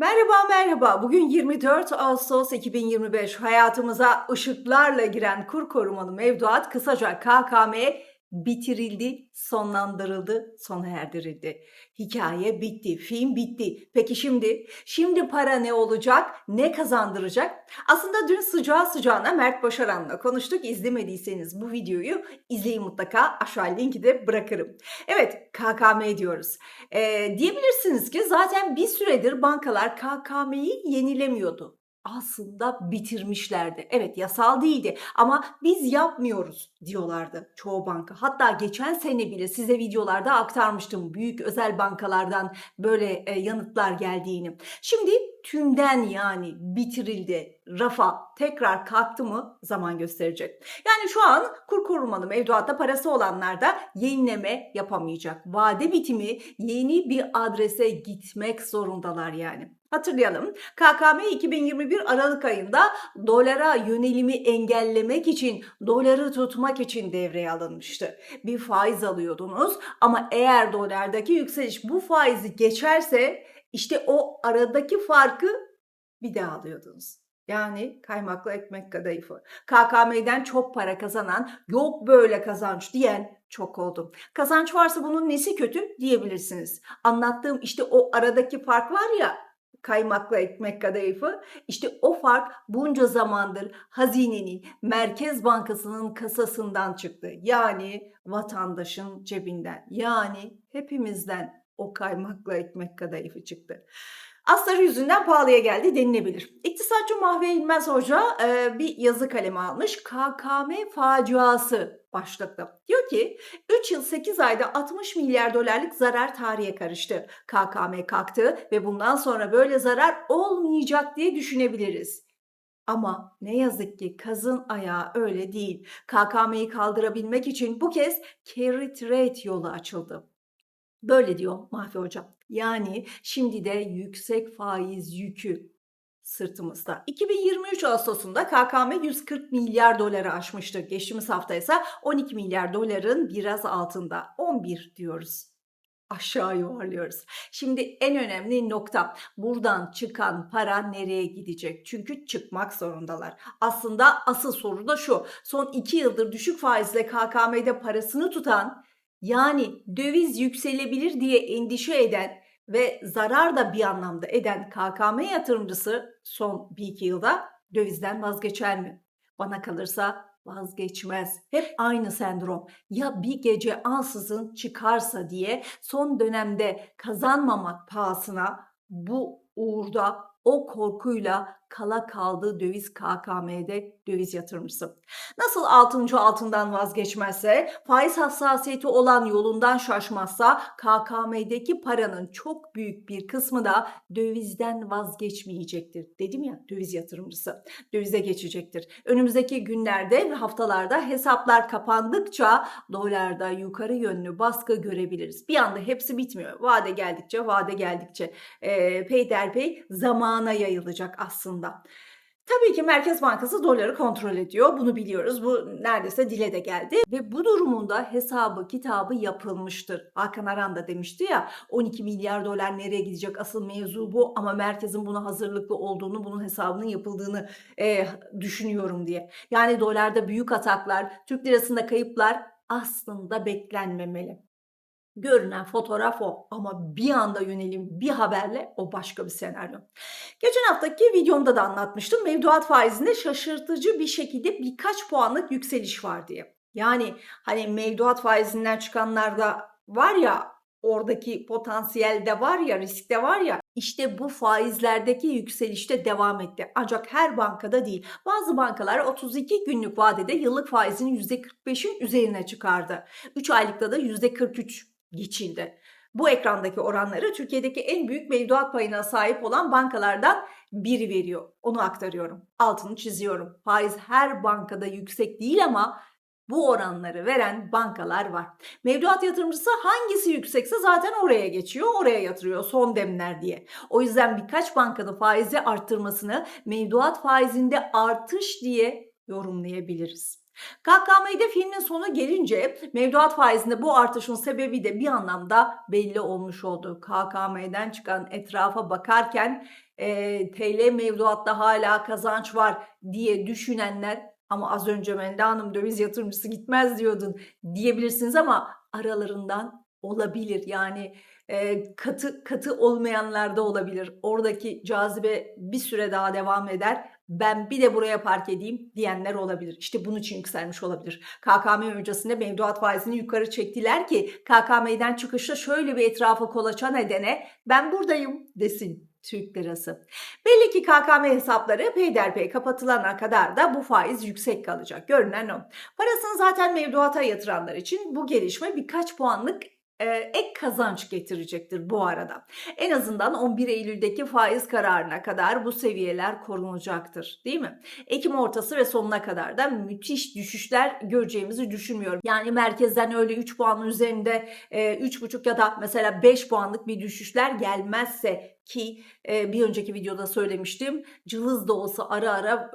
Merhaba merhaba. Bugün 24 Ağustos 2025. Hayatımıza ışıklarla giren kur korumalı mevduat kısaca KKM bitirildi, sonlandırıldı, sona erdirildi. Hikaye bitti, film bitti. Peki şimdi? Şimdi para ne olacak? Ne kazandıracak? Aslında dün sıcağı sıcağına Mert Başaran'la konuştuk. İzlemediyseniz bu videoyu izleyin mutlaka. Aşağı linki de bırakırım. Evet, KKM diyoruz. Ee, diyebilirsiniz ki zaten bir süredir bankalar KKM'yi yenilemiyordu. Aslında bitirmişlerdi. Evet yasal değildi ama biz yapmıyoruz diyorlardı çoğu banka. Hatta geçen sene bile size videolarda aktarmıştım büyük özel bankalardan böyle e, yanıtlar geldiğini. Şimdi tümden yani bitirildi, rafa tekrar kalktı mı zaman gösterecek. Yani şu an kur korumalı mevduatta parası olanlar da yenileme yapamayacak. Vade bitimi yeni bir adrese gitmek zorundalar yani. Hatırlayalım. KKM 2021 Aralık ayında dolara yönelimi engellemek için, doları tutmak için devreye alınmıştı. Bir faiz alıyordunuz ama eğer dolardaki yükseliş bu faizi geçerse işte o aradaki farkı bir daha alıyordunuz. Yani kaymaklı ekmek kadayıfı. KKM'den çok para kazanan, yok böyle kazanç diyen çok oldu. Kazanç varsa bunun nesi kötü diyebilirsiniz. Anlattığım işte o aradaki fark var ya kaymaklı ekmek kadayıfı. İşte o fark bunca zamandır hazinenin, Merkez Bankası'nın kasasından çıktı. Yani vatandaşın cebinden. Yani hepimizden o kaymaklı ekmek kadayıfı çıktı. Astarı yüzünden pahalıya geldi denilebilir. İktisatçı Mahve İlmez Hoca e, bir yazı kalemi almış. KKM faciası başlıklı. Diyor ki 3 yıl 8 ayda 60 milyar dolarlık zarar tarihe karıştı. KKM kalktı ve bundan sonra böyle zarar olmayacak diye düşünebiliriz. Ama ne yazık ki kazın ayağı öyle değil. KKM'yi kaldırabilmek için bu kez carry trade yolu açıldı. Böyle diyor Mahfi Hocam. Yani şimdi de yüksek faiz yükü sırtımızda. 2023 Ağustos'unda KKM 140 milyar doları aşmıştı. Geçtiğimiz hafta ise 12 milyar doların biraz altında. 11 diyoruz. Aşağı yuvarlıyoruz. Şimdi en önemli nokta buradan çıkan para nereye gidecek? Çünkü çıkmak zorundalar. Aslında asıl soru da şu. Son 2 yıldır düşük faizle KKM'de parasını tutan yani döviz yükselebilir diye endişe eden ve zarar da bir anlamda eden KKM yatırımcısı son bir iki yılda dövizden vazgeçer mi? Bana kalırsa vazgeçmez. Hep aynı sendrom. Ya bir gece ansızın çıkarsa diye son dönemde kazanmamak pahasına bu uğurda o korkuyla kala kaldığı döviz KKM'de döviz yatırımcısı. Nasıl altıncı altından vazgeçmezse, faiz hassasiyeti olan yolundan şaşmazsa KKM'deki paranın çok büyük bir kısmı da dövizden vazgeçmeyecektir. Dedim ya döviz yatırımcısı dövize geçecektir. Önümüzdeki günlerde ve haftalarda hesaplar kapandıkça dolarda yukarı yönlü baskı görebiliriz. Bir anda hepsi bitmiyor. Vade geldikçe, vade geldikçe e, peyderpey zamana yayılacak aslında. Tabii ki Merkez Bankası doları kontrol ediyor. Bunu biliyoruz. Bu neredeyse dile de geldi. Ve bu durumunda hesabı kitabı yapılmıştır. Hakan Aran da demişti ya 12 milyar dolar nereye gidecek asıl mevzu bu ama merkezin buna hazırlıklı olduğunu, bunun hesabının yapıldığını e, düşünüyorum diye. Yani dolarda büyük ataklar, Türk lirasında kayıplar aslında beklenmemeli. Görünen fotoğraf o ama bir anda yönelim bir haberle o başka bir senaryo. Geçen haftaki videomda da anlatmıştım. Mevduat faizinde şaşırtıcı bir şekilde birkaç puanlık yükseliş var diye. Yani hani mevduat faizinden çıkanlar da var ya oradaki potansiyel de var ya risk de var ya işte bu faizlerdeki yükselişte devam etti. Ancak her bankada değil. Bazı bankalar 32 günlük vadede yıllık faizini %45'in üzerine çıkardı. 3 aylıkta da %43 geçildi. Bu ekrandaki oranları Türkiye'deki en büyük mevduat payına sahip olan bankalardan biri veriyor. Onu aktarıyorum. Altını çiziyorum. Faiz her bankada yüksek değil ama bu oranları veren bankalar var. Mevduat yatırımcısı hangisi yüksekse zaten oraya geçiyor, oraya yatırıyor son demler diye. O yüzden birkaç bankanın faizi arttırmasını mevduat faizinde artış diye yorumlayabiliriz. KKM'de filmin sonu gelince mevduat faizinde bu artışın sebebi de bir anlamda belli olmuş oldu. KKM'den çıkan etrafa bakarken e, TL mevduatta hala kazanç var diye düşünenler ama az önce Mende Hanım döviz yatırımcısı gitmez diyordun diyebilirsiniz ama aralarından olabilir. Yani e, katı katı olmayanlar da olabilir. Oradaki cazibe bir süre daha devam eder. Ben bir de buraya park edeyim diyenler olabilir. İşte bunun için yükselmiş olabilir. KKM öncesinde mevduat faizini yukarı çektiler ki KKM'den çıkışta şöyle bir etrafa kolaçan edene ben buradayım desin Türk lirası. Belli ki KKM hesapları peyderpey kapatılana kadar da bu faiz yüksek kalacak. Görünen o. Parasını zaten mevduata yatıranlar için bu gelişme birkaç puanlık ek kazanç getirecektir bu arada. En azından 11 Eylül'deki faiz kararına kadar bu seviyeler korunacaktır değil mi? Ekim ortası ve sonuna kadar da müthiş düşüşler göreceğimizi düşünmüyorum. Yani merkezden öyle 3 puanın üzerinde e, 3,5 ya da mesela 5 puanlık bir düşüşler gelmezse ki e, bir önceki videoda söylemiştim. Cılız da olsa ara ara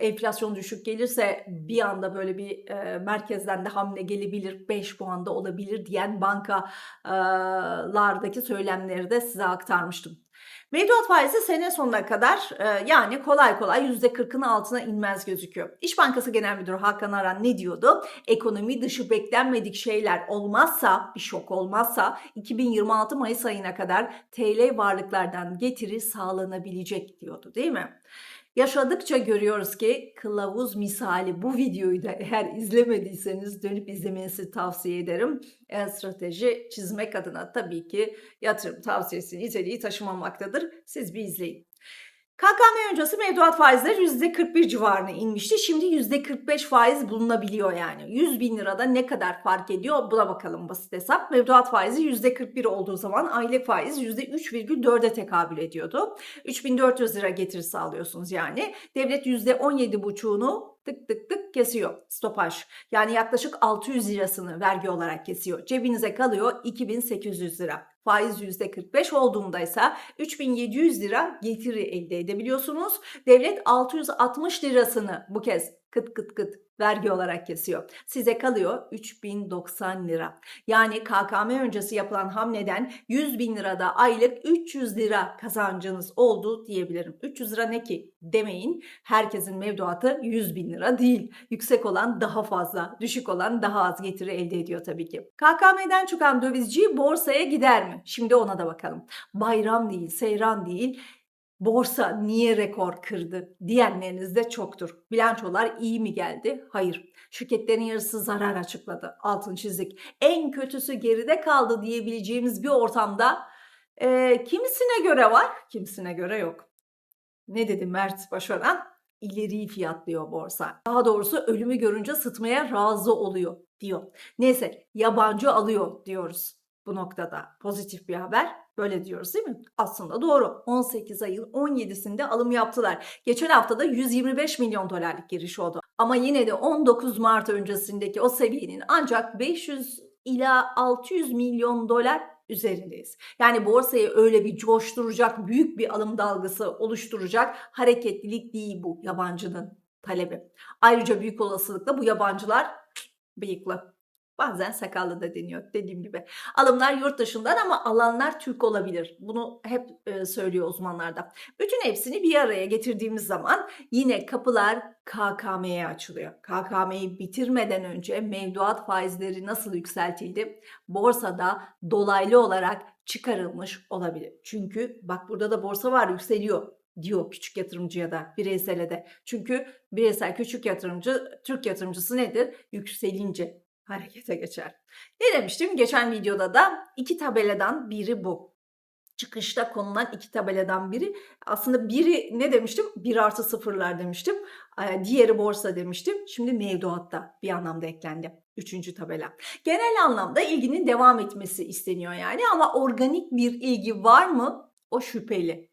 e, enflasyon düşük gelirse bir anda böyle bir e, merkezden de hamle gelebilir, 5 puanda olabilir diyen bankalardaki söylemleri de size aktarmıştım. Mevduat faizi sene sonuna kadar e, yani kolay kolay %40'ın altına inmez gözüküyor. İş Bankası Genel Müdürü Hakan Aran ne diyordu? Ekonomi dışı beklenmedik şeyler olmazsa, bir şok olmazsa 2026 Mayıs ayına kadar TL varlıklardan getiri sağlanabilecek diyordu değil mi? Yaşadıkça görüyoruz ki kılavuz misali bu videoyu da eğer izlemediyseniz dönüp izlemenizi tavsiye ederim. E, strateji çizmek adına tabii ki yatırım tavsiyesi niteliği taşımamaktadır. Siz bir izleyin. KKM öncesi mevduat faizleri %41 civarına inmişti. Şimdi %45 faiz bulunabiliyor yani. 100 bin lirada ne kadar fark ediyor buna bakalım basit hesap. Mevduat faizi %41 olduğu zaman aylık faiz %3,4'e tekabül ediyordu. 3400 lira getiri sağlıyorsunuz yani. Devlet %17,5'unu tık tık tık kesiyor stopaj. Yani yaklaşık 600 lirasını vergi olarak kesiyor. Cebinize kalıyor 2800 lira. Faiz %45 olduğunda ise 3700 lira getiri elde edebiliyorsunuz. Devlet 660 lirasını bu kez kıt kıt kıt vergi olarak kesiyor. Size kalıyor 3090 lira. Yani KKM öncesi yapılan hamleden 100 bin lirada aylık 300 lira kazancınız oldu diyebilirim. 300 lira ne ki demeyin. Herkesin mevduatı 100 bin lira değil. Yüksek olan daha fazla, düşük olan daha az getiri elde ediyor tabii ki. KKM'den çıkan dövizci borsaya gider mi? Şimdi ona da bakalım. Bayram değil, seyran değil borsa niye rekor kırdı diyenleriniz de çoktur. Bilançolar iyi mi geldi? Hayır. Şirketlerin yarısı zarar açıkladı. Altın çizdik. En kötüsü geride kaldı diyebileceğimiz bir ortamda e, kimisine göre var, kimisine göre yok. Ne dedi Mert Başaran? İleriyi fiyatlıyor borsa. Daha doğrusu ölümü görünce sıtmaya razı oluyor diyor. Neyse yabancı alıyor diyoruz bu noktada. Pozitif bir haber. Böyle diyoruz değil mi? Aslında doğru. 18 ayın 17'sinde alım yaptılar. Geçen hafta da 125 milyon dolarlık giriş oldu. Ama yine de 19 Mart öncesindeki o seviyenin ancak 500 ila 600 milyon dolar üzerindeyiz. Yani borsayı öyle bir coşturacak, büyük bir alım dalgası oluşturacak hareketlilik değil bu yabancının talebi. Ayrıca büyük olasılıkla bu yabancılar bıyıklı. Bazen sakallı da deniyor dediğim gibi. Alımlar yurt dışından ama alanlar Türk olabilir. Bunu hep e, söylüyor uzmanlar da. Bütün hepsini bir araya getirdiğimiz zaman yine kapılar KKM'ye açılıyor. KKM'yi bitirmeden önce mevduat faizleri nasıl yükseltildi? Borsada dolaylı olarak çıkarılmış olabilir. Çünkü bak burada da borsa var yükseliyor diyor küçük yatırımcıya da bireysele de. Çünkü bireysel küçük yatırımcı Türk yatırımcısı nedir? Yükselince harekete geçer. Ne demiştim? Geçen videoda da iki tabeladan biri bu. Çıkışta konulan iki tabeladan biri. Aslında biri ne demiştim? Bir artı sıfırlar demiştim. Diğeri borsa demiştim. Şimdi mevduatta bir anlamda eklendi. Üçüncü tabela. Genel anlamda ilginin devam etmesi isteniyor yani ama organik bir ilgi var mı? O şüpheli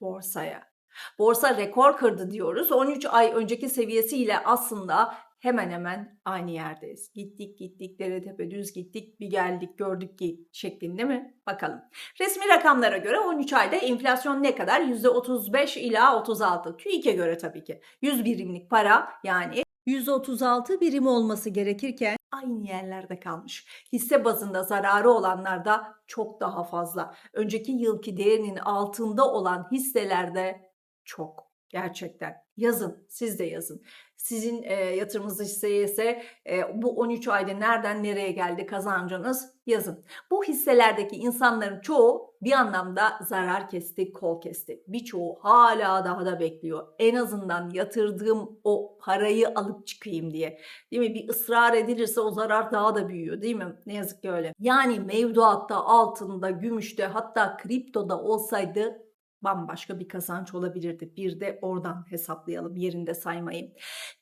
borsaya. Borsa rekor kırdı diyoruz. 13 ay önceki seviyesiyle aslında hemen hemen aynı yerdeyiz. Gittik gittik dere tepe düz gittik bir geldik gördük ki şeklinde mi? Bakalım. Resmi rakamlara göre 13 ayda enflasyon ne kadar? %35 ila 36. TÜİK'e göre tabii ki. 100 birimlik para yani 136 birim olması gerekirken aynı yerlerde kalmış. Hisse bazında zararı olanlar da çok daha fazla. Önceki yılki değerinin altında olan hisselerde çok gerçekten. Yazın, siz de yazın. Sizin e, yatırımınız hisseye ise e, bu 13 ayda nereden nereye geldi kazancınız yazın. Bu hisselerdeki insanların çoğu bir anlamda zarar kesti, kol kesti. Birçoğu hala daha da bekliyor. En azından yatırdığım o parayı alıp çıkayım diye. Değil mi? Bir ısrar edilirse o zarar daha da büyüyor değil mi? Ne yazık ki öyle. Yani mevduatta, altında, gümüşte hatta kriptoda olsaydı bambaşka bir kazanç olabilirdi. Bir de oradan hesaplayalım yerinde saymayı.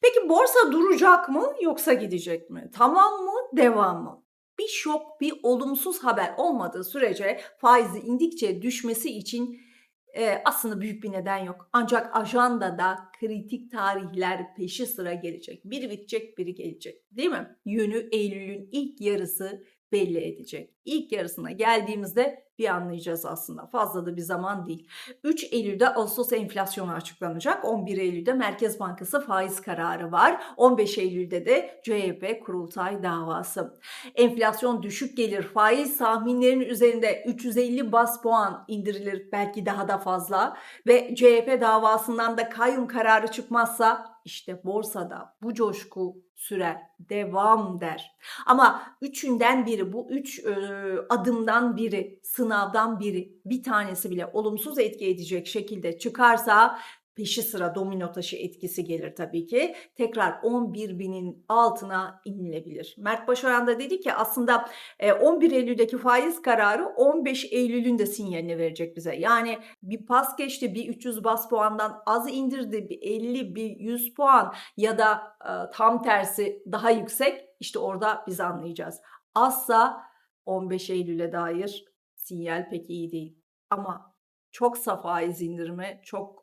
Peki borsa duracak mı yoksa gidecek mi? Tamam mı? Devam mı? Bir şok, bir olumsuz haber olmadığı sürece faizi indikçe düşmesi için e, aslında büyük bir neden yok. Ancak ajandada kritik tarihler peşi sıra gelecek. Biri bitecek, biri gelecek. Değil mi? Yönü Eylül'ün ilk yarısı belli edecek. İlk yarısına geldiğimizde bir anlayacağız aslında. Fazla da bir zaman değil. 3 Eylül'de Ağustos enflasyonu açıklanacak. 11 Eylül'de Merkez Bankası faiz kararı var. 15 Eylül'de de CHP kurultay davası. Enflasyon düşük gelir. Faiz tahminlerinin üzerinde 350 bas puan indirilir. Belki daha da fazla. Ve CHP davasından da kayyum kararı çıkmazsa işte borsada bu coşku sürer, devam der. Ama üçünden biri, bu üç e, adımdan biri, sınavdan biri, bir tanesi bile olumsuz etki edecek şekilde çıkarsa peşi sıra domino taşı etkisi gelir tabii ki. Tekrar 11 binin altına inilebilir. Mert Başaran da dedi ki aslında 11 Eylül'deki faiz kararı 15 Eylül'ün de sinyalini verecek bize. Yani bir pas geçti, bir 300 bas puandan az indirdi, bir 50, bir 100 puan ya da tam tersi daha yüksek. İşte orada biz anlayacağız. Azsa 15 Eylül'e dair sinyal pek iyi değil. Ama çoksa faiz indirimi çok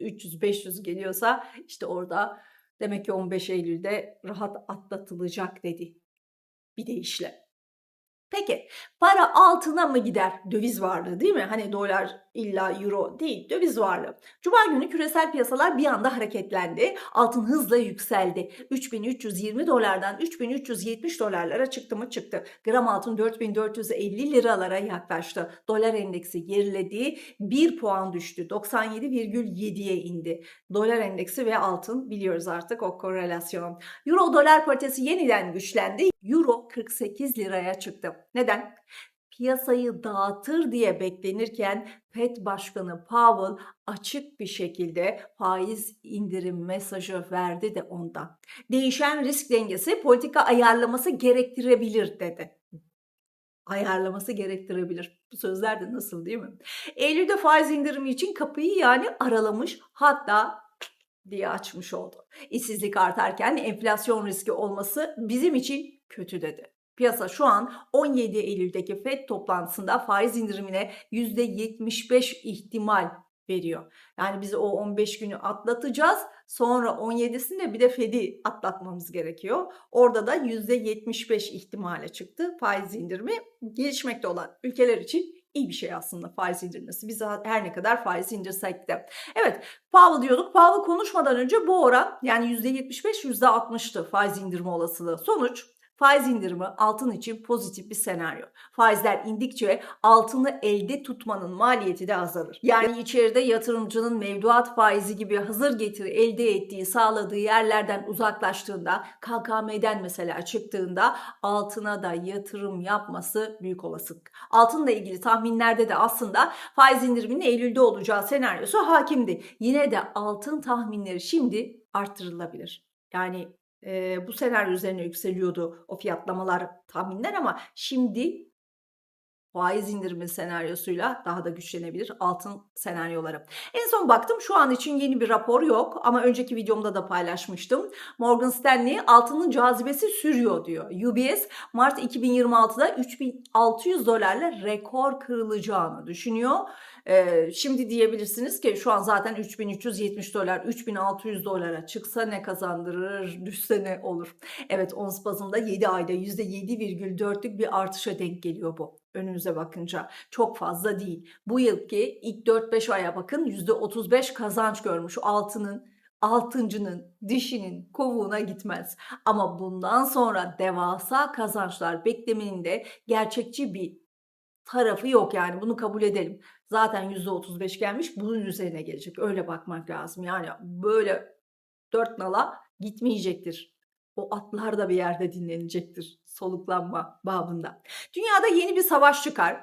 300-500 geliyorsa işte orada demek ki 15 Eylül'de rahat atlatılacak dedi bir deyişle. Peki para altına mı gider? Döviz varlığı değil mi? Hani dolar illa euro değil döviz varlığı. Cuma günü küresel piyasalar bir anda hareketlendi. Altın hızla yükseldi. 3320 dolardan 3370 dolarlara çıktı mı çıktı. Gram altın 4450 liralara yaklaştı. Dolar endeksi geriledi. 1 puan düştü. 97,7'ye indi. Dolar endeksi ve altın biliyoruz artık o korelasyon. Euro dolar paritesi yeniden güçlendi. Euro 48 liraya çıktı. Neden? Piyasayı dağıtır diye beklenirken FED Başkanı Powell açık bir şekilde faiz indirim mesajı verdi de ondan. Değişen risk dengesi politika ayarlaması gerektirebilir dedi ayarlaması gerektirebilir. Bu sözler de nasıl değil mi? Eylül'de faiz indirimi için kapıyı yani aralamış hatta diye açmış oldu. İşsizlik artarken enflasyon riski olması bizim için kötü dedi. Piyasa şu an 17 Eylül'deki FED toplantısında faiz indirimine %75 ihtimal veriyor. Yani biz o 15 günü atlatacağız. Sonra 17'sinde bir de Fed'i atlatmamız gerekiyor. Orada da %75 ihtimale çıktı faiz indirimi. Gelişmekte olan ülkeler için iyi bir şey aslında faiz indirmesi. Biz her ne kadar faiz indirsek de. Evet Powell diyorduk. Powell konuşmadan önce bu oran yani %75 %60'tı faiz indirme olasılığı. Sonuç Faiz indirimi altın için pozitif bir senaryo. Faizler indikçe altını elde tutmanın maliyeti de azalır. Yani içeride yatırımcının mevduat faizi gibi hazır getiri elde ettiği, sağladığı yerlerden uzaklaştığında, KKM'den mesela çıktığında altına da yatırım yapması büyük olasılık. Altınla ilgili tahminlerde de aslında faiz indiriminin Eylül'de olacağı senaryosu hakimdi. Yine de altın tahminleri şimdi arttırılabilir. Yani e, bu senaryo üzerine yükseliyordu o fiyatlamalar, tahminler ama şimdi faiz indirimi senaryosuyla daha da güçlenebilir altın senaryoları. En son baktım şu an için yeni bir rapor yok ama önceki videomda da paylaşmıştım. Morgan Stanley altının cazibesi sürüyor diyor. UBS Mart 2026'da 3600 dolarla rekor kırılacağını düşünüyor. Ee, şimdi diyebilirsiniz ki şu an zaten 3370 dolar, 3600 dolara çıksa ne kazandırır, düşse ne olur? Evet ons bazında 7 ayda %7,4'lük bir artışa denk geliyor bu önümüze bakınca çok fazla değil. Bu yılki ilk 4-5 aya bakın %35 kazanç görmüş altının altıncının, dişinin kovuğuna gitmez. Ama bundan sonra devasa kazançlar beklemenin de gerçekçi bir tarafı yok yani bunu kabul edelim. Zaten %35 gelmiş bunun üzerine gelecek. Öyle bakmak lazım. Yani böyle dört nala gitmeyecektir. O atlar da bir yerde dinlenecektir. Soluklanma babında. Dünyada yeni bir savaş çıkar.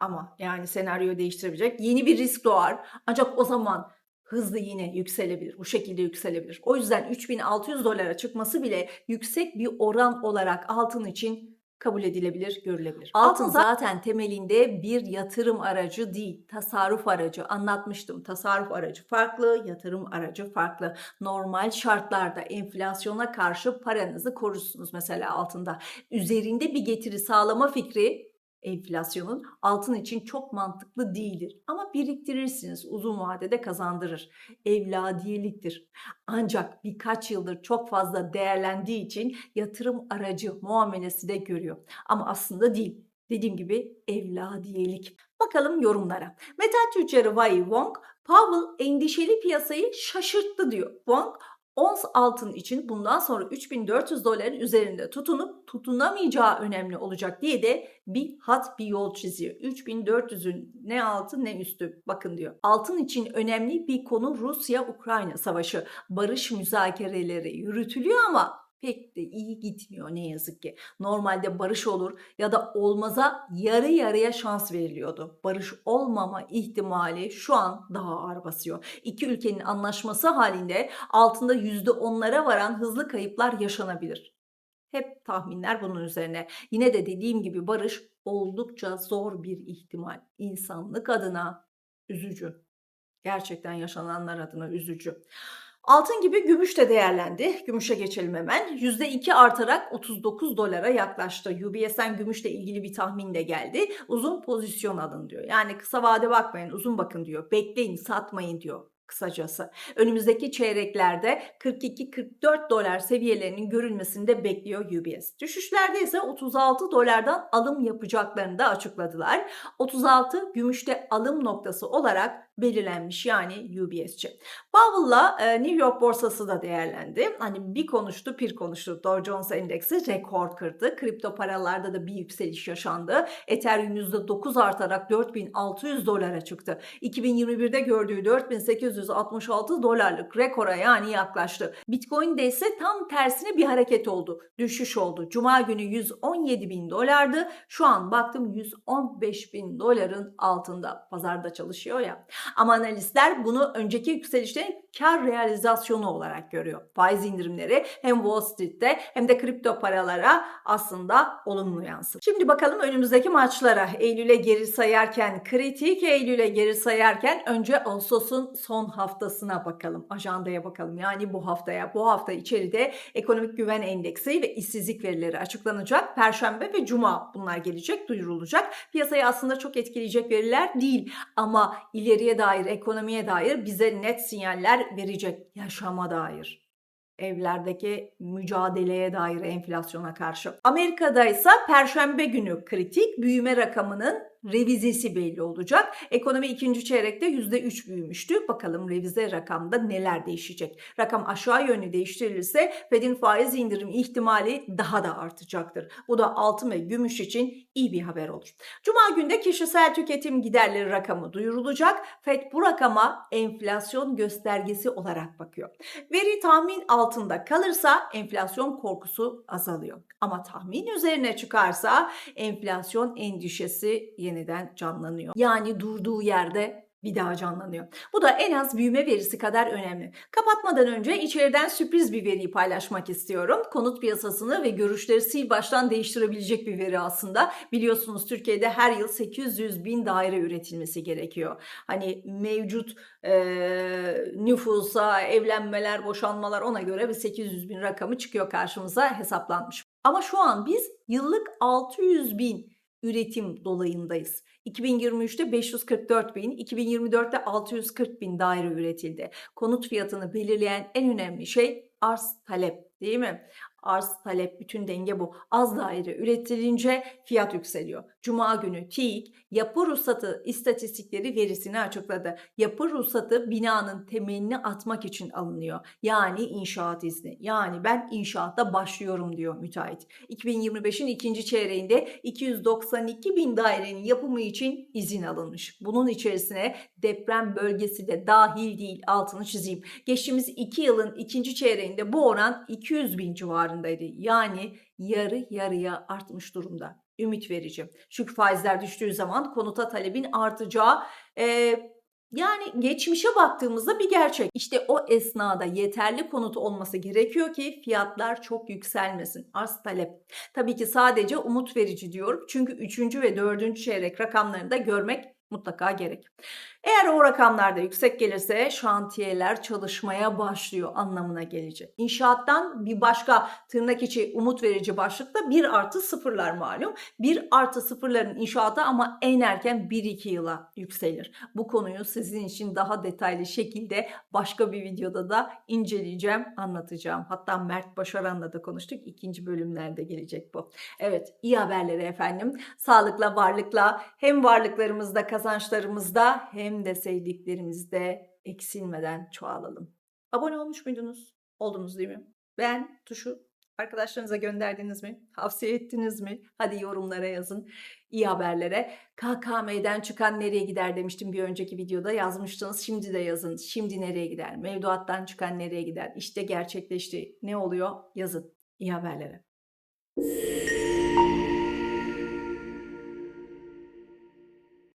Ama yani senaryoyu değiştirebilecek yeni bir risk doğar. Ancak o zaman hızlı yine yükselebilir. Bu şekilde yükselebilir. O yüzden 3600 dolara çıkması bile yüksek bir oran olarak altın için kabul edilebilir, görülebilir. Altın zaten temelinde bir yatırım aracı değil, tasarruf aracı. Anlatmıştım. Tasarruf aracı farklı, yatırım aracı farklı. Normal şartlarda enflasyona karşı paranızı korursunuz mesela altında. Üzerinde bir getiri sağlama fikri enflasyonun altın için çok mantıklı değildir. Ama biriktirirsiniz uzun vadede kazandırır. Evladiyeliktir. Ancak birkaç yıldır çok fazla değerlendiği için yatırım aracı muamelesi de görüyor. Ama aslında değil. Dediğim gibi evladiyelik. Bakalım yorumlara. Metal tüccarı Wei Wong, Powell endişeli piyasayı şaşırttı diyor. Wong, ons altın için bundan sonra 3400 doların üzerinde tutunup tutunamayacağı önemli olacak diye de bir hat bir yol çiziyor. 3400'ün ne altı ne üstü bakın diyor. Altın için önemli bir konu Rusya-Ukrayna savaşı. Barış müzakereleri yürütülüyor ama pek de iyi gitmiyor ne yazık ki. Normalde barış olur ya da olmaza yarı yarıya şans veriliyordu. Barış olmama ihtimali şu an daha ağır basıyor. İki ülkenin anlaşması halinde altında %10'lara varan hızlı kayıplar yaşanabilir. Hep tahminler bunun üzerine. Yine de dediğim gibi barış oldukça zor bir ihtimal. İnsanlık adına üzücü. Gerçekten yaşananlar adına üzücü. Altın gibi gümüş de değerlendi. Gümüşe geçelim hemen. %2 artarak 39 dolara yaklaştı. UBS'ten gümüşle ilgili bir tahmin de geldi. Uzun pozisyon alın diyor. Yani kısa vade bakmayın, uzun bakın diyor. Bekleyin, satmayın diyor kısacası. Önümüzdeki çeyreklerde 42-44 dolar seviyelerinin görülmesini de bekliyor UBS. Düşüşlerde ise 36 dolardan alım yapacaklarını da açıkladılar. 36 gümüşte alım noktası olarak belirlenmiş yani UBS'ci. Powell'la e, New York borsası da değerlendi. Hani bir konuştu bir konuştu. Dow Jones Endeksi rekor kırdı. Kripto paralarda da bir yükseliş yaşandı. Ethereum %9 artarak 4600 dolara çıktı. 2021'de gördüğü 4866 dolarlık rekora yani yaklaştı. Bitcoin'de ise tam tersine bir hareket oldu. Düşüş oldu. Cuma günü 117 bin dolardı. Şu an baktım 115 bin doların altında. Pazarda çalışıyor ya. Ama analistler bunu önceki yükselişlerin kar realizasyonu olarak görüyor. Faiz indirimleri hem Wall Street'te hem de kripto paralara aslında olumlu yansır. Şimdi bakalım önümüzdeki maçlara. Eylül'e geri sayarken, kritik Eylül'e geri sayarken önce Ağustos'un son haftasına bakalım. Ajandaya bakalım. Yani bu haftaya. Bu hafta içeride ekonomik güven endeksi ve işsizlik verileri açıklanacak. Perşembe ve cuma bunlar gelecek, duyurulacak. Piyasayı aslında çok etkileyecek veriler değil ama ileriye dair, ekonomiye dair bize net sinyaller verecek yaşama dair evlerdeki mücadeleye dair enflasyona karşı. Amerika'da ise perşembe günü kritik büyüme rakamının revizesi belli olacak. Ekonomi ikinci çeyrekte %3 büyümüştü. Bakalım revize rakamda neler değişecek. Rakam aşağı yönlü değiştirilirse Fed'in faiz indirim ihtimali daha da artacaktır. Bu da altın ve gümüş için iyi bir haber olur. Cuma günde kişisel tüketim giderleri rakamı duyurulacak. Fed bu rakama enflasyon göstergesi olarak bakıyor. Veri tahmin altında kalırsa enflasyon korkusu azalıyor. Ama tahmin üzerine çıkarsa enflasyon endişesi yeniden canlanıyor. Yani durduğu yerde bir daha canlanıyor. Bu da en az büyüme verisi kadar önemli. Kapatmadan önce içeriden sürpriz bir veriyi paylaşmak istiyorum. Konut piyasasını ve görüşleri sil baştan değiştirebilecek bir veri aslında. Biliyorsunuz Türkiye'de her yıl 800 bin daire üretilmesi gerekiyor. Hani mevcut e, nüfusa, evlenmeler, boşanmalar ona göre bir 800 bin rakamı çıkıyor karşımıza hesaplanmış. Ama şu an biz yıllık 600 bin üretim dolayındayız. 2023'te 544 bin, 2024'te 640 bin daire üretildi. Konut fiyatını belirleyen en önemli şey arz talep değil mi? Arz, talep, bütün denge bu. Az daire üretilince fiyat yükseliyor. Cuma günü TİİK yapı ruhsatı istatistikleri verisini açıkladı. Yapı ruhsatı binanın temelini atmak için alınıyor. Yani inşaat izni. Yani ben inşaatta başlıyorum diyor müteahhit. 2025'in ikinci çeyreğinde 292 bin dairenin yapımı için izin alınmış. Bunun içerisine deprem bölgesi de dahil değil altını çizeyim. Geçtiğimiz iki yılın ikinci çeyreğinde bu oran 200 bin civarındaydı. Yani yarı yarıya artmış durumda. Ümit verici. Çünkü faizler düştüğü zaman konuta talebin artacağı e, yani geçmişe baktığımızda bir gerçek. İşte o esnada yeterli konut olması gerekiyor ki fiyatlar çok yükselmesin. Arz talep. Tabii ki sadece umut verici diyorum. Çünkü 3. ve 4. çeyrek rakamlarını da görmek mutlaka gerek. Eğer o rakamlarda yüksek gelirse şantiyeler çalışmaya başlıyor anlamına gelecek. İnşaattan bir başka tırnak içi umut verici başlıkta 1 artı sıfırlar malum. 1 artı sıfırların inşaatı ama en erken 1-2 yıla yükselir. Bu konuyu sizin için daha detaylı şekilde başka bir videoda da inceleyeceğim, anlatacağım. Hatta Mert Başaran'la da konuştuk. İkinci bölümlerde gelecek bu. Evet, iyi haberleri efendim. Sağlıkla, varlıkla hem varlıklarımızda, kazançlarımızda hem de sevdiklerimizde eksilmeden çoğalalım. Abone olmuş muydunuz? Oldunuz değil mi? Beğen tuşu arkadaşlarınıza gönderdiniz mi? Tavsiye ettiniz mi? Hadi yorumlara yazın. İyi haberlere. KKM'den çıkan nereye gider demiştim bir önceki videoda yazmıştınız. Şimdi de yazın. Şimdi nereye gider? Mevduattan çıkan nereye gider? İşte gerçekleşti. Ne oluyor? Yazın. İyi haberlere.